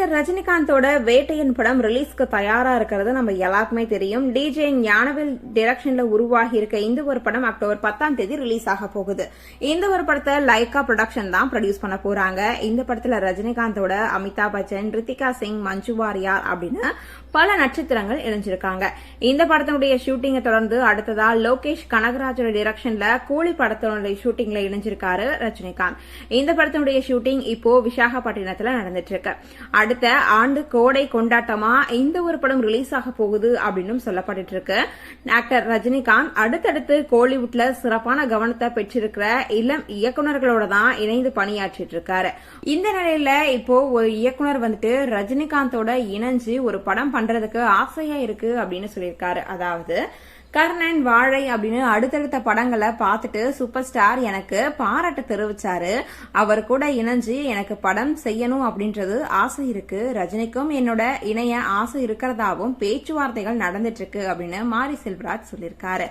Actor ரஜினிகாந்தோட Vettaiyan படம் ரிலீஸ்க்கு தயாரா இருக்கிறது நம்ம எல்லாருக்குமே தெரியும். டிஜே ஞானவேல் டிரெக்ஷன்ல உருவாகி இருக்க இந்த ஒரு படம் அக்டோபர் பத்தாம் தேதி ரிலீஸ் ஆக போகுது. இந்த ஒரு படத்தை லைகா ப்ரொடக்ஷன் தான் ப்ரொடியூஸ் பண்ண போறாங்க. இந்த படத்துல ரஜினிகாந்தோட அமிதாப் பச்சன் ரித்திகா சிங் மஞ்சு வாரியார் அப்படின்னு பல நட்சத்திரங்கள் இணைஞ்சிருக்காங்க. இந்த படத்தினுடைய ஷூட்டிங்கை தொடர்ந்து அடுத்ததா லோகேஷ் கனகராஜோட டிரெக்ஷன்ல கூலி படத்தினுடைய ஷூட்டிங்ல இணைஞ்சிருக்காரு ரஜினிகாந்த். இந்த படத்தினுடைய ஷூட்டிங் இப்போ விசாகப்பட்டினத்துல நடந்துட்டு இருக்கு. அடுத்த ஆண்டு கோடை கொண்டாட்டமா? இந்த ஒரு படம் ரிலீஸ் ஆக போகுது அப்படின்னு சொல்லப்பட்டு இருக்கு ஆக்டர் ரஜினிகாந்த் அடுத்தடுத்து கோலிவுட்ல சிறப்பான கவனத்தை பெற்றிருக்கிற இளம் இயக்குநர்களோட தான் இணைந்து பணியாற்றிட்டு இருக்காரு இந்த நிலையில இப்போ ஒரு இயக்குனர் வந்துட்டு ரஜினிகாந்தோட இணைஞ்சு ஒரு படம் பண்றதுக்கு ஆசையா இருக்கு அப்படின்னு சொல்லியிருக்காரு. அதாவது கர்ணன் வாழை அப்படின்னு அடுத்தடுத்த படங்களை பார்த்துட்டு சூப்பர் ஸ்டார் எனக்கு பாராட்டு தெரிவிச்சாரு. அவர் கூட இணைஞ்சு எனக்கு படம் செய்யணும் அப்படின்றது ஆசை இருக்கு. ரஜினிக்கும் என்னோட இணைய ஆசை இருக்கிறதாவும் பேச்சுவார்த்தைகள் நடந்துட்டு இருக்கு அப்படின்னு மாரி செல்வராஜ் சொல்லியிருக்காரு.